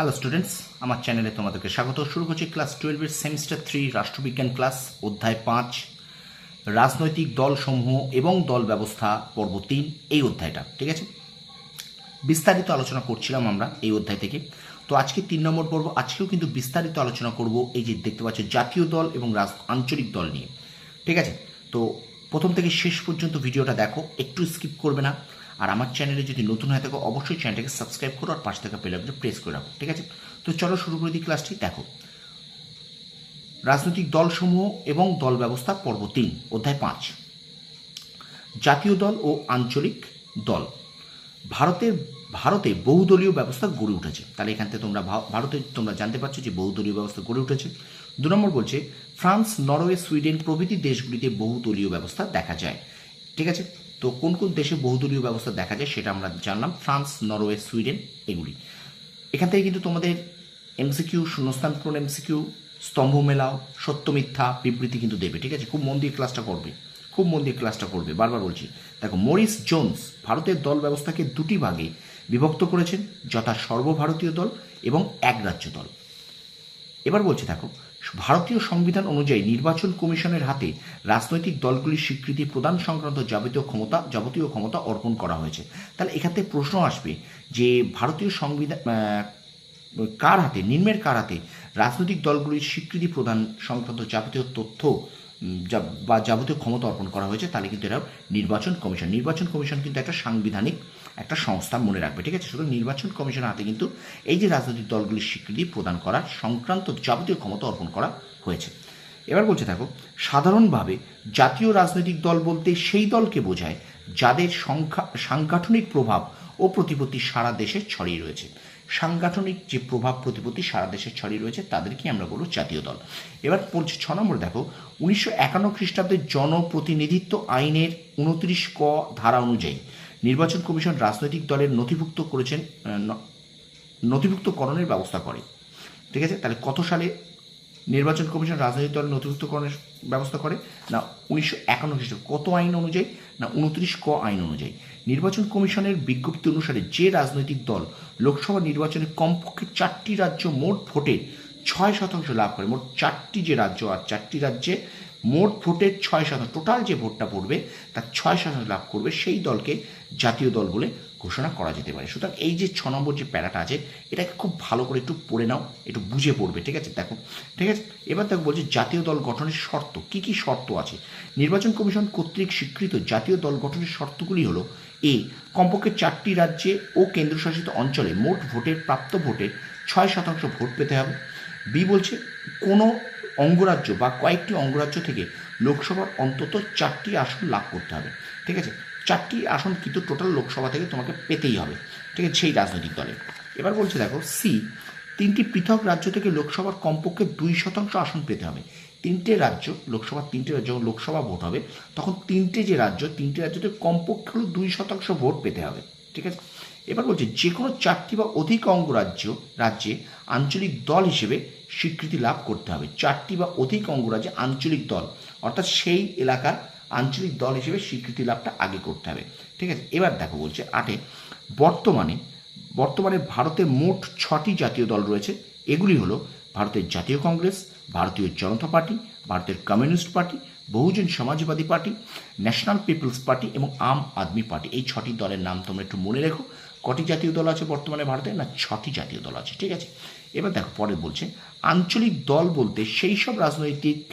Hello students আমার চ্যানেলে তোমাদেরকে স্বাগত। শুরু করছি ক্লাস টুয়েলভের সেমিস্টার থ্রি রাষ্ট্রবিজ্ঞান ক্লাস অধ্যায় পাঁচ, রাজনৈতিক দলসমূহ এবং দল ব্যবস্থা, পর্ব তিন, এই অধ্যায়টা, ঠিক আছে? বিস্তারিত আলোচনা করছিলাম আমরা এই অধ্যায় থেকে। তো আজকে তিন নম্বর পর্ব, আজকেও কিন্তু বিস্তারিত আলোচনা করব এই যে দেখতে পাচ্ছ জাতীয় দল এবং রাজ, আঞ্চলিক দল নিয়ে, ঠিক আছে? তো প্রথম থেকে শেষ পর্যন্ত ভিডিওটা দেখো, একটু স্কিপ করবে না। আর আমার চ্যানেলে যদি নতুন হয়ে থাকো, অবশ্যই চ্যানেলটাকে সাবস্ক্রাইব করো আর পাশ থেকে পেলে প্রেস করে রাখো, ঠিক আছে? তো চলো শুরু করে দিই ক্লাসটি দেখো। রাজনৈতিক দলসমূহ এবং দল ব্যবস্থা, পর্ব তিন, অধ্যায় পাঁচ। জাতীয় দল ও আঞ্চলিক দল। ভারতের ভারতে বহুদলীয় ব্যবস্থা গড়ে উঠেছে। তাহলে এখান থেকে তোমরা ভারতে তোমরা জানতে পারছ যে বহুদলীয় ব্যবস্থা গড়ে উঠেছে। দু নম্বর বলছে, ফ্রান্স, নরওয়ে, সুইডেন প্রভৃতি দেশগুলিতে বহুদলীয় ব্যবস্থা দেখা যায়। ঠিক আছে? তো কোন কোন দেশে বহুদলীয় ব্যবস্থা দেখা যায় সেটা আমরা জানলাম। ফ্রান্স, নরওয়ে, সুইডেন এগুলি। এখান থেকে কিন্তু তোমাদের এমসিকিউ শূন্যস্থান পূরণ এমসিকিউ স্তম্ভ মেলাও সত্য মিথ্যা বিবৃতি কিন্তু দেবে। ঠিক আছে? খুব মন দিয়ে ক্লাসটা করবে খুব মন দিয়ে ক্লাসটা করবে, বারবার বলছি। দেখো, মরিস জোন্স ভারতের দল ব্যবস্থাকে দুটি ভাগে বিভক্ত করেছেন, যথা সর্বভারতীয় দল এবং এক রাজ্য দল। এবার বলছে, দেখো, ভারতীয় সংবিধান অনুযায়ী নির্বাচন কমিশনের হাতে রাজনৈতিক দলগুলির স্বীকৃতি প্রদান সংক্রান্ত যাবতীয় ক্ষমতা যাবতীয় ক্ষমতা অর্পণ করা হয়েছে। তাহলে এখান প্রশ্ন আসবে যে ভারতীয় সংবিধান কার হাতে, নিম্নের কার হাতে রাজনৈতিক দলগুলির স্বীকৃতি প্রদান সংক্রান্ত যাবতীয় তথ্য বা যাবতীয় ক্ষমতা অর্পণ করা হয়েছে তাহলে কিন্তু এরা নির্বাচন কমিশন। নির্বাচন কমিশন কিন্তু একটা সাংবিধানিক একটা সংস্থা মনে রাখবে, ঠিক আছে? শুধু নির্বাচন কমিশনের হাতে কিন্তু এই যে রাজনৈতিক দলগুলির স্বীকৃতি প্রদান করা, সংক্রান্ত যাবতীয় ক্ষমতা অর্পণ করা হয়েছে। এবার বলছে, দেখো, সাধারণভাবে জাতীয় রাজনৈতিক দল বলতে সেই দলকে বোঝায় যাদের সংখ্যা সাংগঠনিক প্রভাব ও প্রতিপত্তি সারা দেশে ছড়িয়ে রয়েছে। সাংগঠনিক যে প্রভাব প্রতিপত্তি সারা দেশে ছড়িয়ে রয়েছে তাদেরকে আমরা বলব জাতীয় দল। এবার ছ নম্বর, দেখো, উনিশশো একান্ন খ্রিস্টাব্দে জনপ্রতিনিধিত্ব আইনের উনত্রিশ ক ধারা অনুযায়ী নির্বাচন কমিশন রাজনৈতিক দলের নথিভুক্ত করেছেন নথিভুক্তকরণের ব্যবস্থা করে। ঠিক আছে? তাহলে কত সালে নির্বাচন কমিশন রাজনৈতিক দলের নথিভুক্তকরণের ব্যবস্থা করে। না, উনিশশো একান্ন খ্রিস্টাব্দ কত আইন অনুযায়ী? না, উনত্রিশ ক আইন অনুযায়ী। নির্বাচন কমিশনের বিজ্ঞপ্তি অনুসারে যে রাজনৈতিক দল লোকসভা নির্বাচনে কমপক্ষে চারটি রাজ্য মোট ভোটের ছয় শতাংশ লাভ করে, মোট চারটি যে রাজ্য আর চারটি রাজ্যে মোট ভোটের ছয় শতাংশ, টোটাল যে ভোটটা পড়বে, তার ছয় শতাংশ লাভ করবে সেই দলকে জাতীয় দল বলে ঘোষণা করা যেতে পারে। সুতরাং এই যে ছ নম্বর যে প্যারাটা আছে, এটাকে খুব ভালো করে একটু পড়ে নাও, একটু বুঝে পড়বে, ঠিক আছে? দেখো, ঠিক আছে? এবার দেখো বলছে জাতীয় দল গঠনের শর্ত। কি কি শর্ত আছে? নির্বাচন কমিশন কর্তৃক স্বীকৃত জাতীয় দল গঠনের শর্তগুলি হলো, এ, কমপক্ষে চারটি রাজ্যে ও কেন্দ্রশাসিত অঞ্চলে মোট ভোটের প্রাপ্ত ভোটের ছয় শতাংশ ভোট পেতে হবে। বি বলছে, কোনো অঙ্গরাজ্য বা কয়েকটি অঙ্গরাজ্য থেকে লোকসভার অন্তত চারটি আসন লাভ করতে হবে। ঠিক আছে? চারটি আসন কিন্তু টোটাল লোকসভা থেকে তোমাকে পেতেই হবে, ঠিক আছে? সেই রাজনৈতিক দলে। এবার বলছে দেখো সি তিনটি পৃথক রাজ্য থেকে লোকসভার কমপক্ষে দুই শতাংশ আসন পেতে হবে। তিনটে রাজ্য, লোকসভার তিনটে রাজ্য, যখন লোকসভা ভোট হবে, তখন তিনটে যে রাজ্য, তিনটে রাজ্যতে কমপক্ষে হলো দুই শতাংশ ভোট পেতে হবে, ঠিক আছে? এবার বলছে যে কোনো চারটি বা অধিক অঙ্গরাজ্য রাজ্যে আঞ্চলিক দল হিসেবে স্বীকৃতি লাভ করতে হবে। চারটি বা অধিক অঙ্গরাজ্যে আঞ্চলিক দল, অর্থাৎ সেই এলাকার আঞ্চলিক দল হিসেবে স্বীকৃতি লাভটা আগে করতে হবে। ঠিক আছে? এবার দেখো বলছে আটে, বর্তমানে বর্তমানে ভারতে মোট ছটি জাতীয় দল রয়েছে। এগুলি হলো ভারতের জাতীয় কংগ্রেস, ভারতীয় জনতা পার্টি, ভারতের communist party, Bahujan Samajwadi party, national people's party এবং আম আদমি পার্টি। এই ছটি দলের নাম তোমরা একটু মনে রেখো। কটি জাতীয় দল আছে বর্তমানে ভারতে? না, ছটি জাতীয় দল আছে। ঠিক আছে? এবার দেখো, পরে বলছে, আঞ্চলিক দল বলতে সেই সব রাজনৈতিক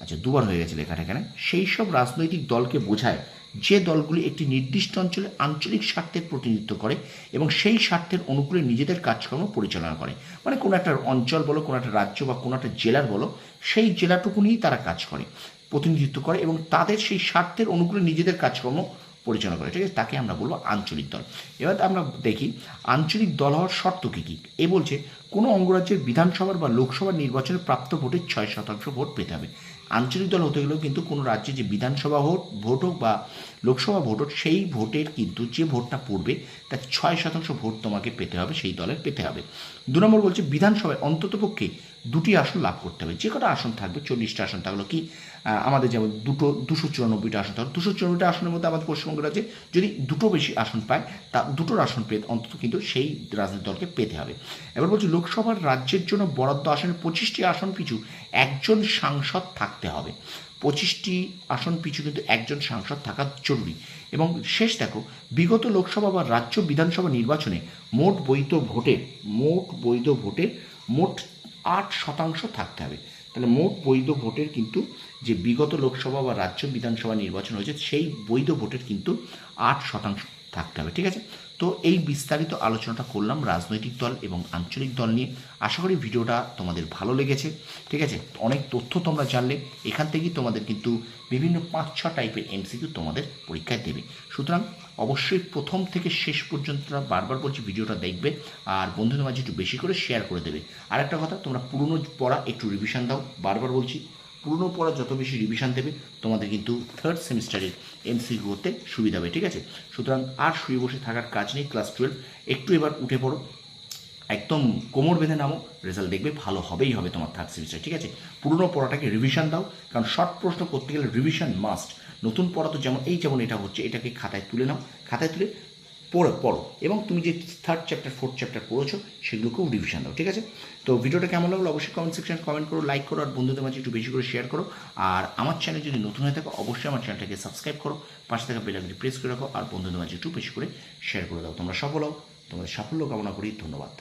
আচ্ছা দুবার হয়ে গেছে লেখাটা এখানে। সেই সব রাজনৈতিক দলকে বোঝায় যে দলগুলি একটি নির্দিষ্ট অঞ্চলে আঞ্চলিক স্বার্থের প্রতিনিধিত্ব করে এবং সেই স্বার্থের অনুকূলে নিজেদের কাজকর্ম পরিচালনা করে। মানে কোনো একটা অঞ্চল বলো, কোনো একটা রাজ্য বা কোনো একটা জেলার বলো, সেই জেলাটুকু নিয়েই তারা কাজ করে, প্রতিনিধিত্ব করে এবং তাদের সেই স্বার্থের অনুকূলে নিজেদের কাজকর্ম পরিচালনা করে। ঠিক আছে? তাকে আমরা বলব আঞ্চলিক দল। এবার আমরা দেখি, আঞ্চলিক দল হওয়ার শর্ত কী কী? এ বলছে, কোনো অঙ্গরাজ্যের বিধানসভার বা লোকসভার নির্বাচনে প্রাপ্ত ভোটের ছয় শতাংশ ভোট পেতে হবে। আঞ্চলিক দল হতে গেলেও কিন্তু কোনো রাজ্যে যে বিধানসভা ভোট ভোট হোক বা লোকসভা ভোট হোক, সেই ভোটের কিন্তু যে ভোটটা পড়বে, তার ছয় শতাংশ ভোট তোমাকে পেতে হবে, সেই দলের পেতে হবে। দু নম্বর বলছে, বিধানসভায় অন্ততপক্ষে দুটি আসন লাভ করতে হবে। যে কটা আসন থাকবে, চল্লিশটা আসন থাকল কি আমাদের যেমন দুটো, দুশো চুরানব্বইটা আসন থাকল, দুশো চুরানব্বইটা আসনের মধ্যে আমাদের পশ্চিমবঙ্গ রাজ্যে যদি দুটো বেশি আসন পায়, তা দুটোর আসন পেয়ে অন্তত কিন্তু সেই রাজনৈতিক দলকে পেতে হবে। এবার বলছি, লোকসভার রাজ্যের জন্য বরাদ্দ আসনের পঁচিশটি আসন পিছু একজন সাংসদ থাকতে হবে। পঁচিশটি আসন পিছু কিন্তু একজন সাংসদ থাকা জরুরি। এবং শেষ দেখো, বিগত লোকসভা বা রাজ্য বিধানসভা নির্বাচনে মোট বৈধ ভোটের মোট বৈধ ভোটের মোট আট শতাংশ থাকতে হবে। তাহলে মোট বৈধ ভোটের কিন্তু যে বিগত লোকসভা বা রাজ্য বিধানসভা নির্বাচন হয়েছে, সেই বৈধ ভোটের কিন্তু আট শতাংশ থাকতে হবে, ঠিক আছে? তো এই বিস্তারিত আলোচনাটা করলাম রাজনৈতিক দল এবং আঞ্চলিক দল নিয়ে। আশা করি ভিডিওটা তোমাদের ভালো লেগেছে। ঠিক আছে? অনেক তথ্য তোমরা জানলে। এখান থেকেই তোমাদের কিন্তু বিভিন্ন পাঁচ ছ টাইপের এমসিকিউ তোমাদের পরীক্ষায় দেবে। সুতরাং অবশ্যই প্রথম থেকে শেষ পর্যন্ত বারবার বলছি ভিডিওটা দেখবে। আর বন্ধুদের মাঝে একটু বেশি করে শেয়ার করে দেবে। আর একটা কথা, তোমরা পুরনো পড়া একটু রিভিশন দাও। বারবার বলছি পুরনো পড়া যত বেশি রিভিশন দেবে, তোমাদের কিন্তু থার্ড সেমিস্টারের এমসিকিউ করতে সুবিধা হবে, ঠিক আছে? সুতরাং আর শুয়ে বসে থাকার কাজ নেই ক্লাস টুয়েলভ একটু এবার উঠে পড়ো, একদম কোমর বেঁধে নামো রেজাল্ট দেখবে ভালো হবেই হবে তোমার থার্ড সেমিস্টার ঠিক আছে? পুরনো পড়াটাকে রিভিশন দাও, কারণ শর্ট প্রশ্ন করতে গেলে রিভিশন মাস্ট নতুন পড়া তো যেমন, এই যেমন এটা হচ্ছে, এটাকে খাতায় তুলে নাও। খাতায় তুলে পড়ো পড়ো। এবং তুমি যে থার্ড চ্যাপ্টার ফোর্থ চ্যাপ্টার পড়েছো, সেগুলোকেও রিভিশন দাও, ঠিক আছে? তো ভিডিওটা কেমন লাগল অবশ্যই কমেন্ট সেকশন কমেন্ট করো লাইক করো, আর বন্ধুদের মাঝে একটু বেশি করে শেয়ার করো। আর আমার চ্যানেল যদি নতুন হয়ে থাকো, অবশ্যই আমার চ্যানেলটাকে সাবস্ক্রাইব করো, পাশে থাকা বেলাগুলি প্রেস করে রাখো, আর বন্ধুদের মাঝে একটু বেশি করে শেয়ার করে দাও। তোমরা সফল হও, তোমাদের সাফল্য কামনা করি, ধন্যবাদ।